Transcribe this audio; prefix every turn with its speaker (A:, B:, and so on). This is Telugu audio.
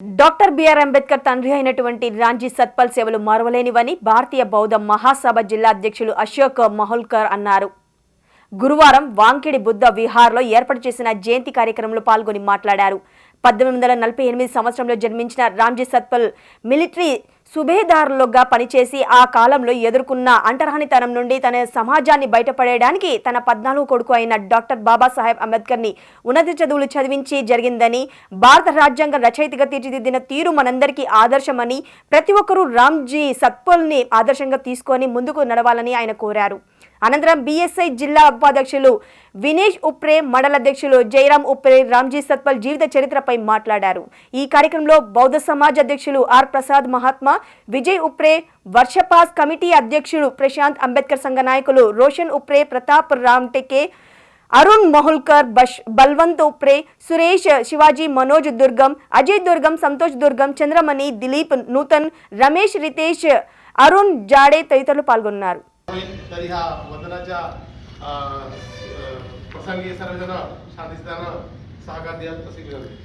A: డాక్టర్ బిఆర్ అంబేద్కర్ తండ్రి అయినటువంటి రాంజీ సత్పల్ సేవలు మరవలేనివని భారతీయ బౌద్ధ మహాసభ జిల్లా అధ్యక్షులు అశోక్ మహోల్కర్ అన్నారు. గురువారం వాంకిడి బుద్ధ విహార్లో ఏర్పాటు చేసిన జయంతి కార్యక్రమంలో పాల్గొని మాట్లాడారు. పద్దెనిమిది వందల నలభై ఎనిమిది సంవత్సరంలో జన్మించిన రామ్జీ సత్పల్ మిలిటరీ సుభేదారులుగా పనిచేసి ఆ కాలంలో ఎదుర్కొన్న అంటరానితనం నుండి తన సమాజాన్ని బయటపడేయడానికి తన పద్నాలుగు కొడుకు అయిన డాక్టర్ బాబాసాహెబ్ అంబేద్కర్ని ఉన్నత చదువులు చదివించి జరిగిందని భారత రాజ్యాంగ రచయితగా తీర్చిదిద్దిన తీరు మనందరికీ ఆదర్శమని ప్రతి ఒక్కరూ రామ్జీ సత్పల్ని ఆదర్శంగా తీసుకొని ముందుకు నడవాలని ఆయన కోరారు. అనంతరం బీఎస్ఐ జిల్లా ఉపాధ్యక్షులు వినేష్ ఉప్రే మండల అధ్యక్షులు జయరాం ఉప్రే రామ్జీ సత్పల్ జీవిత చరిత్రపై మాట్లాడారు. ఈ కార్యక్రమంలో బౌద్ధ సమాజ్ అధ్యక్షులు ఆర్ ప్రసాద్ మహాత్మా విజయ్ ఉప్రే వర్షపాస్ కమిటీ అధ్యక్షుడు ప్రశాంత్ అంబేద్కర్ సంఘ నాయకులు రోషన్ ఉప్రే ప్రతాప్ రామ్టెకే అరుణ్ మహుల్కర్ బష్ బల్వంత్ ఉప్రే సురేష్ శివాజీ మనోజ్ దుర్గం అజయ్ దుర్గం సంతోష్ దుర్గం చంద్రమణి దిలీప్ నూతన్ రమేష్ రితేష్ అరుణ్ జాడే తదితరులు
B: పాల్గొన్నారు. तरी ह्या वंदनाच्या प्रसंगी सर्वजण शांतीस्थानं सहकार द्याल तसे विनंती